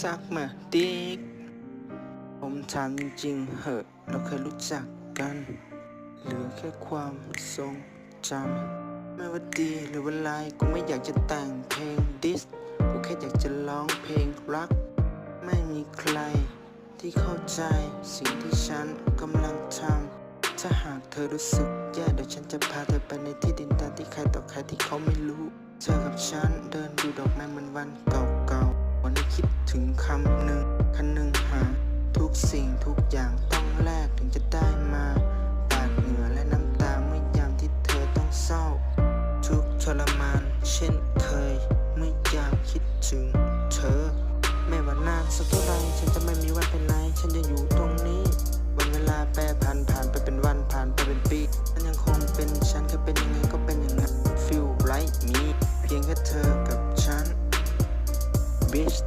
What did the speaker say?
สักมาดิกผมถามจริงเหอะ เราเคยรู้จักกัน เหลือแค่ความทรงจำไม่ว่าดีหรือว่าลายกูไม่อยากจะแต่งเพลงดิส กูแค่อยากจะร้องเพลงรัก ไม่มีใครที่เข้าใจสิ่งที่ฉันกำลังทำ ถ้าหากเธอรู้สึกแย่เดี๋ยวฉันจะพาเธอไปในที่ดินแดนที่ใครต่อใครที่เขาไม่รู้ เธอกับฉันเดินดูดอกไม้เหมือนวันเก่า ถึงคำหนึ่งคันหนึ่งหา ทุกสิ่งทุกอย่างต้องแลกถึงจะได้มาปาดเหงื่อและน้ำตาเมื่อยามที่เธอต้องเศร้า ทุกทรมานเช่นเคย เมื่อยามคิดถึงเธอ ไม่ว่านานสักเท่าไรฉันจะไม่มีวันไปไหนฉันจะอยู่ตรงนี้ วันเวลาแปรผันผ่านไปเป็นวันผ่านไปเป็นปีฉันยังคงเป็นฉันแค่เป็นยังไงก็เป็นอย่างนั้น feel like me เพียงแค่เธอกับฉัน bitch